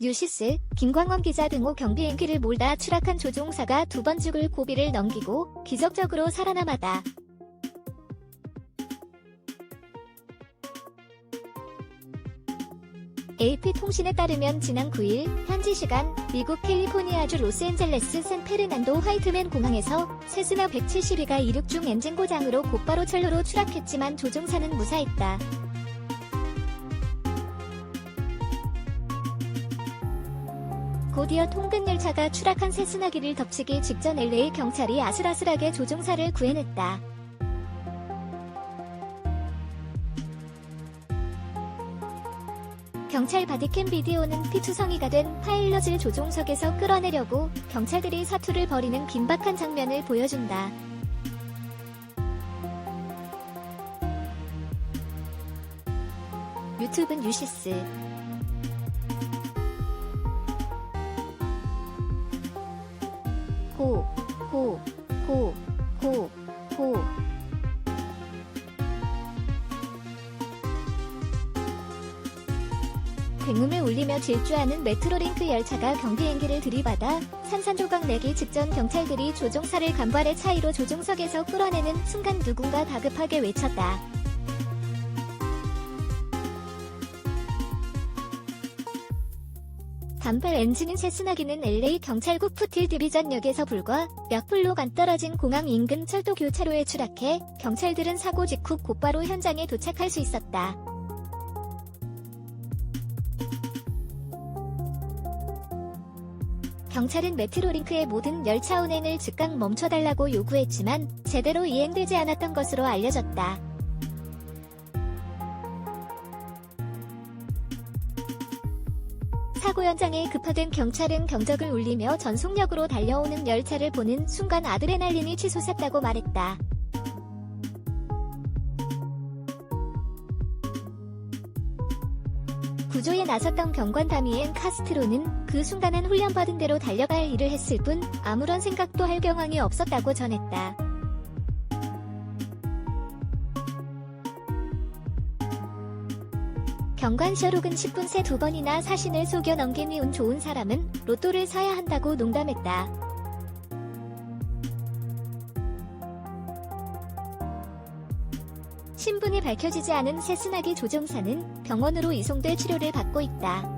뉴시스, 김광원 기자 등호 경비 행기를 몰다 추락한 조종사가 두 번 죽을 고비를 넘기고 기적적으로 살아남았다. AP통신에 따르면 지난 9일 현지 시간 미국 캘리포니아주 로스앤젤레스 샌페르난도 화이트맨 공항에서 세스나 172가 이륙 중 엔진 고장으로 곧바로 철로로 추락했지만 조종사는 무사했다. 곧이어 통근 열차가 추락한 세스나기를 덮치기 직전 LA 경찰이 아슬아슬하게 조종사를 구해냈다. 경찰 바디캠 비디오는 피투성이가 된 파일럿을 조종석에서 끌어내려고 경찰들이 사투를 벌이는 긴박한 장면을 보여준다. 유튜브 뉴시스 호, 호, 호, 호, 호. 굉음을 울리며 질주하는 메트로링크 열차가 경비행기를 들이받아 산산조각 내기 직전 경찰들이 조종사를 간발의 차이로 조종석에서 끌어내는 순간 누군가 다급하게 외쳤다. 단발 엔진인 세스나기는 LA 경찰국 푸틸 디비전역에서 불과 몇 블록 안 떨어진 공항 인근 철도 교차로에 추락해 경찰들은 사고 직후 곧바로 현장에 도착할 수 있었다. 경찰은 메트로링크의 모든 열차 운행을 즉각 멈춰달라고 요구했지만 제대로 이행되지 않았던 것으로 알려졌다. 사고 현장에 급파된 경찰은 경적을 울리며 전속력으로 달려오는 열차를 보는 순간 아드레날린이 치솟았다고 말했다. 구조에 나섰던 경관 다미엔 카스트로는 그 순간은 훈련받은 대로 달려갈 일을 했을 뿐 아무런 생각도 할 경황이 없었다고 전했다. 경관 셔록은 10분 새 두 번이나 사신을 속여 넘김이 운 좋은 사람은 로또를 사야 한다고 농담했다. 신분이 밝혀지지 않은 세스나기 조종사는 병원으로 이송돼 치료를 받고 있다.